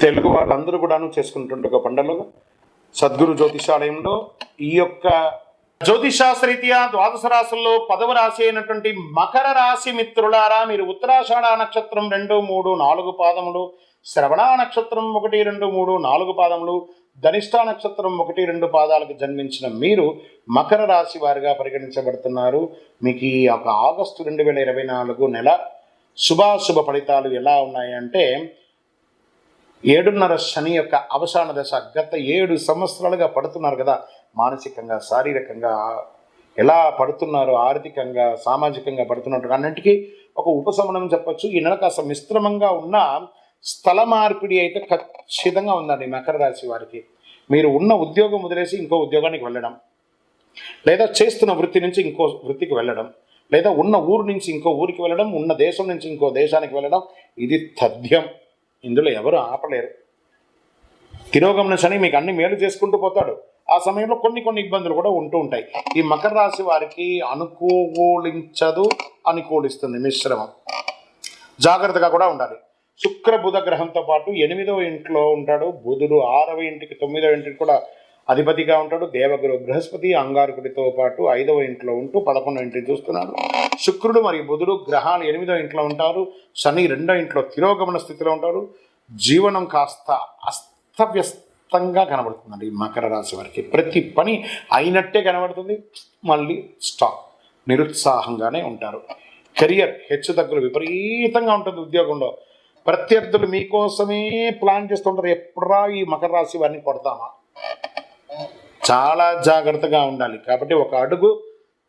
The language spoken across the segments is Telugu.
తెలుగు వాళ్ళందరూ కూడాను చేసుకుంటుంటే ఒక పండుగ సద్గురు జ్యోతిషాలయంలో ఈ యొక్క జ్యోతిషాస్త్రీత్యా ద్వాదశ రాశుల్లో పదవ రాశి అయినటువంటి మకర రాశి మిత్రులారా మీరు ఉత్తరాషాఢ నక్షత్రం రెండు మూడు నాలుగు పాదములు శ్రవణ నక్షత్రం ఒకటి రెండు మూడు నాలుగు పాదములు ధనిష్ట నక్షత్రం ఒకటి రెండు పాదాలకు జన్మించిన మీరు మకర రాశి వారిగా పరిగణించబడుతున్నారు. మీకు ఈ యొక్క ఆగస్టు రెండు వేల ఇరవై నాలుగు నెల శుభాశుభ ఫలితాలు ఎలా ఉన్నాయంటే ఏడున్నర శని యొక్క అవసాన దశ. గత ఏడు సంవత్సరాలుగా పడుతున్నారు కదా. మానసికంగా శారీరకంగా ఎలా పడుతున్నారు ఆర్థికంగా సామాజికంగా పడుతున్నట్టు అన్నింటికీ ఒక ఉపశమనం చెప్పొచ్చు. ఈ నెల కాస్త మిశ్రమంగా ఉన్న స్థల మార్పిడి అయితే ఖచ్చితంగా ఉందండి మకర రాశి వారికి. మీరు ఉన్న ఉద్యోగం వదిలేసి ఇంకో ఉద్యోగానికి వెళ్ళడం. లేదా చేస్తున్న వృత్తి నుంచి ఇంకో వృత్తికి వెళ్ళడం. లేదా ఉన్న ఊరు నుంచి ఇంకో ఊరికి వెళ్ళడం. ఉన్న దేశం నుంచి ఇంకో దేశానికి వెళ్ళడం. ఇది తథ్యం. ఇందులో ఎవరు ఆపలేరు. తిరోగమన శని మీకు అన్ని మేలు చేసుకుంటూ పోతాడు. ఆ సమయంలో కొన్ని కొన్ని ఇబ్బందులు కూడా ఉంటూ ఉంటాయి. ఈ మకర రాశి వారికి అనుకూలించదు అనుకూలిస్తుంది మిశ్రమం. జాగ్రత్తగా కూడా ఉండాలి. శుక్ర బుధ గ్రహంతో పాటు ఎనిమిదవ ఇంట్లో ఉంటాడు. బుధుడు ఆరవ ఇంటికి తొమ్మిదవ ఇంటికి కూడా అధిపతిగా ఉంటాడు దేవగురు బృహస్పతి అంగారకుడితో పాటు ఐదవ ఇంట్లో ఉంటూ పదకొండవ ఇంటిని చూస్తున్నాడు శుక్రుడు మరియు బుధుడు గ్రహాలు ఎనిమిదవ ఇంట్లో ఉంటారు శని రెండో ఇంట్లో తిరోగమన స్థితిలో ఉంటారు. జీవనం కాస్త అస్తవ్యస్తంగా కనబడుతుందండి ఈ మకర రాశి వారికి. ప్రతి పని అయినట్టే కనబడుతుంది మళ్ళీ స్టాప్ నిరుత్సాహంగానే ఉంటారు. కెరియర్ హెచ్చు తగ్గులు విపరీతంగా ఉంటుంది ఉద్యోగంలో. ప్రత్యర్థులు మీకోసమే ప్లాన్ చేస్తుంటారు ఎప్పుడా ఈ మకర రాశి వారిని కొడతామా? చాలా జాగ్రత్తగా ఉండాలి. కాబట్టి ఒక అడుగు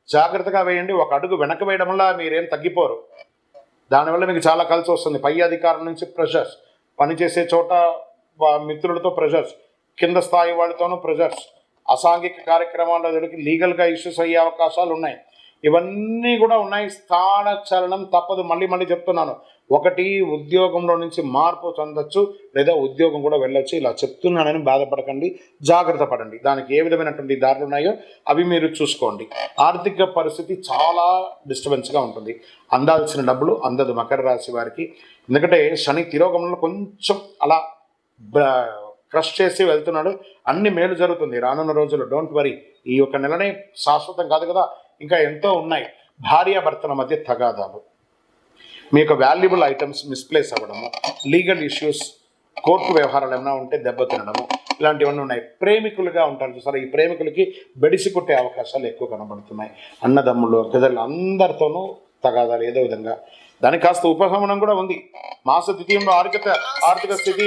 జాగ్రత్తగా వేయండి ఒక అడుగు వెనక వేయడం వల్ల మీరేం తగ్గిపోరు. దానివల్ల మీకు చాలా కలిసి వస్తుంది. పై అధికారం నుంచి ప్రెషర్స్ పనిచేసే చోట మిత్రులతో ప్రెషర్స్ కింద స్థాయి వాళ్ళతోనూ ప్రెషర్స్ అసాంఘిక కార్యక్రమాల్లో దొరికి లీగల్గా ఇష్యూస్ అయ్యే అవకాశాలు ఉన్నాయి. ఇవన్నీ కూడా ఉన్నాయి. స్థాన చలనం తప్పదు. మళ్ళీ మళ్ళీ చెప్తున్నాను. ఒకటి ఉద్యోగంలో నుంచి మార్పు చెందొచ్చు లేదా ఉద్యోగం కూడా వెళ్ళొచ్చు. ఇలా చెప్తున్నానని బాధపడకండి. జాగ్రత్త పడండి. దానికి ఏ విధమైనటువంటి దారులు ఉన్నాయో అవి మీరు చూసుకోండి. ఆర్థిక పరిస్థితి చాలా డిస్టర్బెన్స్గా ఉంటుంది. అందాల్సిన డబ్బులు అందదు మకర రాశి వారికి. ఎందుకంటే శని తిరోగమనంలో కొంచెం అలా బ- క్రష్ చేసి వెళ్తున్నాడు. అన్ని మేలు జరుగుతుంది. రానున్న రోజుల్లో డోంట్ వరీ. ఈ యొక్క నెలనే శాశ్వతం కాదు కదా. ఇంకా ఎంతో ఉన్నాయి. భార్యాభర్తల మధ్య తగాదాలు. మీ యొక్క వాల్యుబుల్ ఐటమ్స్ మిస్ప్లేస్ అవ్వడము. లీగల్ ఇష్యూస్ కోర్టు వ్యవహారాలు ఏమైనా ఉంటే దెబ్బతినడము ఇలాంటివన్నీ ఉన్నాయి. ప్రేమికులుగా ఉంటారు చూసారా. ఈ ప్రేమికులకి బెడిసి కొట్టే అవకాశాలు ఎక్కువ కనబడుతున్నాయి. అన్నదమ్ములు పెద్దలు అందరితోనూ తగాదాలు ఏదో విధంగా. దానికి కాస్త ఉపశమనం కూడా ఉంది. మాస ద్వితీయంలో ఆర్థిక ఆర్థిక స్థితి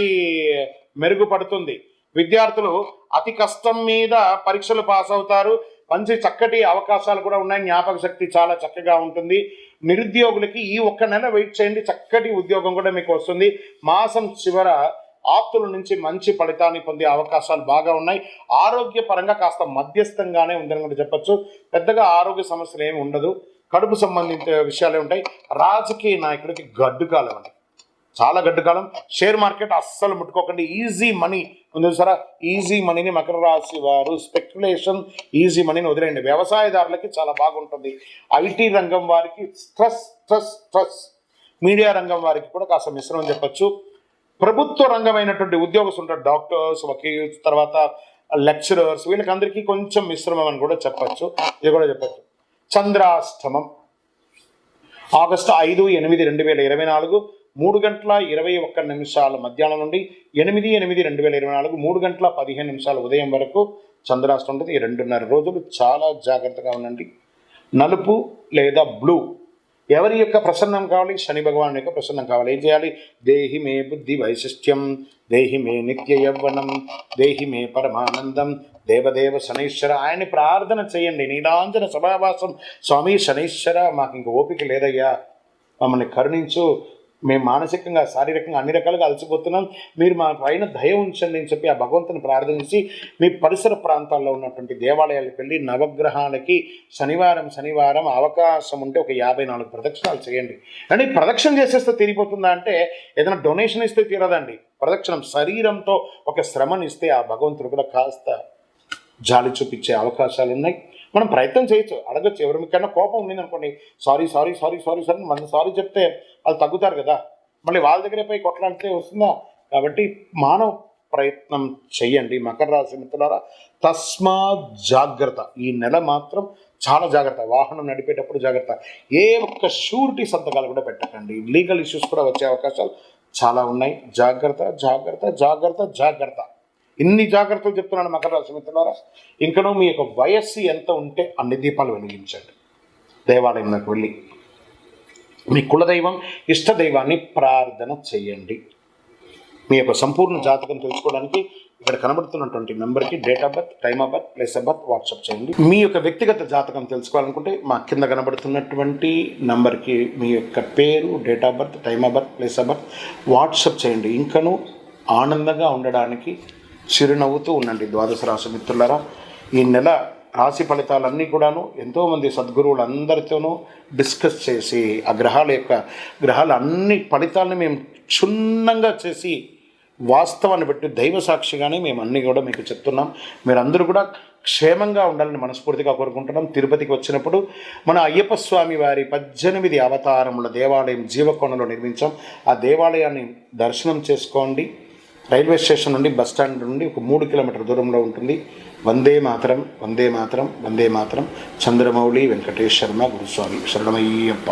మెరుగుపడుతుంది. విద్యార్థులు అతి కష్టం మీద పరీక్షలు పాస్ అవుతారు. మంచి చక్కటి అవకాశాలు కూడా ఉన్నాయి. జ్ఞాపక శక్తి చాలా చక్కగా ఉంటుంది. నిరుద్యోగులకి ఈ ఒక్క నెల వెయిట్ చేయండి. చక్కటి ఉద్యోగం కూడా మీకు వస్తుంది. మాసం చివర ఆప్తుల నుంచి మంచి ఫలితాన్ని పొందే అవకాశాలు బాగా ఉన్నాయి. ఆరోగ్యపరంగా కాస్త మధ్యస్థంగానే ఉందని కూడా చెప్పచ్చు. పెద్దగా ఆరోగ్య సమస్యలు ఏమి ఉండదు. కడుపు సంబంధించిన విషయాలే ఉంటాయి. రాజకీయ నాయకుడికి గడ్డు కాలం అండి. చాలా గడ్డకాలం. షేర్ మార్కెట్ అస్సలు ముట్టుకోకండి. ఈజీ మనీ ఉంది సరే ఈజీ మనీని మకర రాశి వారు స్పెక్యులేషన్ ఈజీ మనీని వదిలేయండి. వ్యవసాయదారులకి చాలా బాగుంటుంది. ఐటీ రంగం వారికి స్ట్రెస్ స్ట్రెస్ స్ట్రెస్ మీడియా రంగం వారికి కూడా కాస్త మిశ్రమం చెప్పొచ్చు. ప్రభుత్వ రంగమైనటువంటి ఉద్యోగస్తులు ఉంటారు. డాక్టర్స్ వకీల్స్ తర్వాత లెక్చరర్స్ వీళ్ళకి అందరికీ కొంచెం మిశ్రమం అని కూడా చెప్పచ్చు. ఇది కూడా చెప్పచ్చు. చంద్రాష్టమం. ఆగస్టు ఐదు ఎనిమిది రెండు వేల ఇరవై నాలుగు. మూడు గంటల ఇరవై ఒక్క నిమిషాల మధ్యాహ్నం నుండి ఎనిమిది ఎనిమిది రెండు వేల ఇరవై నాలుగు మూడు గంటల పదిహేను నిమిషాల ఉదయం వరకు చంద్రాష్టం ఉంటుంది. ఈ రెండున్నర రోజులు చాలా జాగ్రత్తగా ఉండండి. నలుపు లేదా బ్లూ. ఎవరి యొక్క ప్రసన్నం కావాలి? శని భగవాన్ యొక్క ప్రసన్నం కావాలి. ఏం చేయాలి? దేహి మే బుద్ధి వైశిష్ట్యం దేహి మే నిత్య యవ్వనం దేహి మే పరమానందం దేవదేవ శనైశ్వర. ఆయన్ని ప్రార్థన చేయండి. నీలాంజన సభావాసం. స్వామి శనైశ్వర మాకు ఇంక ఓపిక లేదయ్యా. మమ్మల్ని కరుణించు. మేము మానసికంగా శారీరకంగా అన్ని రకాలుగా అలసిపోతున్నాం. మీరు మా పైన దయ ఉంచండి అని చెప్పి ఆ భగవంతుని ప్రార్థించి మీ పరిసర ప్రాంతాల్లో ఉన్నటువంటి దేవాలయాలకు వెళ్ళి నవగ్రహాలకి శనివారం శనివారం అవకాశం ఉంటే ఒక యాభై నాలుగు ప్రదక్షిణాలు చేయండి. అంటే ప్రదక్షిణ చేసేస్తే తీరిపోతుందా అంటే ఏదైనా డొనేషన్ ఇస్తే తీరదండి. ప్రదక్షిణం శరీరంతో ఒక శ్రమనిస్తే ఆ భగవంతుడు కూడా కాస్త జాలి చూపించే అవకాశాలు ఉన్నాయి మనం ప్రయత్నం చేయొచ్చు. అడగచ్చు. మీకన్నా కోపం ఉంది అనుకోండి sorry sorry sorry sorry sorry మన సారీ చెప్తే వాళ్ళు తగ్గుతారు కదా. మళ్ళీ వాళ్ళ దగ్గర పోయి కొట్లాడితే వస్తుందా? కాబట్టి మానవ ప్రయత్నం చేయండి. మకర రాశి మిత్రులారా తస్మా జాగ్రత్త. ఈ నెల మాత్రం చాలా జాగ్రత్త. వాహనం నడిపేటప్పుడు జాగ్రత్త. ఏ ఒక్క షూరిటీ సంతకాలు కూడా పెట్టకండి. లీగల్ ఇష్యూస్ కూడా వచ్చే అవకాశాలు చాలా ఉన్నాయి. జాగ్రత్త జాగ్రత్త జాగ్రత్త జాగ్రత్త. ఇన్ని జాగ్రత్తలు చెప్తున్నాను మకర రాశి మిత్రులారా. ఇంకనూ మీ యొక్క వయస్సు ఎంత ఉంటే అన్ని దీపాలు వెలిగించండి. దేవాలయంలోకి వెళ్ళి మీ కులదైవం ఇష్టదైవాన్ని ప్రార్థన చేయండి. మీ యొక్క సంపూర్ణ జాతకం తెలుసుకోవడానికి ఇక్కడ కనబడుతున్నటువంటి నెంబర్కి date of birth time of birth place of birth WhatsApp చేయండి. మీ యొక్క వ్యక్తిగత జాతకం తెలుసుకోవాలనుకుంటే మా కింద కనబడుతున్నటువంటి నంబర్కి మీ యొక్క పేరు date of birth time of birth place of birth WhatsApp చేయండి. ఇంకను ఆనందంగా ఉండడానికి చిరునవ్వుతూ ఉండండి ద్వాదశ రాశి మిత్రులరా. ఈ నెల రాశి ఫలితాలన్నీ కూడాను ఎంతోమంది సద్గురువులందరితోనూ డిస్కస్ చేసి ఆ గ్రహాల యొక్క గ్రహాల అన్ని ఫలితాలను మేము క్షుణ్ణంగా చేసి వాస్తవాన్ని బట్టి దైవ సాక్షిగానే మేము అన్నీ కూడా మీకు చెప్తున్నాం. మీరందరూ కూడా క్షేమంగా ఉండాలని మనస్ఫూర్తిగా కోరుకుంటున్నాం. తిరుపతికి వచ్చినప్పుడు మన అయ్యప్ప స్వామి వారి పద్దెనిమిది అవతారముల దేవాలయం జీవకోణంలో నిర్మించాం. ఆ దేవాలయాన్ని దర్శనం చేసుకోండి. రైల్వే స్టేషన్ నుండి బస్ స్టాండ్ నుండి ఒక మూడు కిలోమీటర్ దూరంలో ఉంటుంది. వందే మాతరం వందే మాతరం వందే మాతరం చంద్రమౌళి వెంకటేష్ శర్మ గురుస్వామి శరణమయ్యప్ప.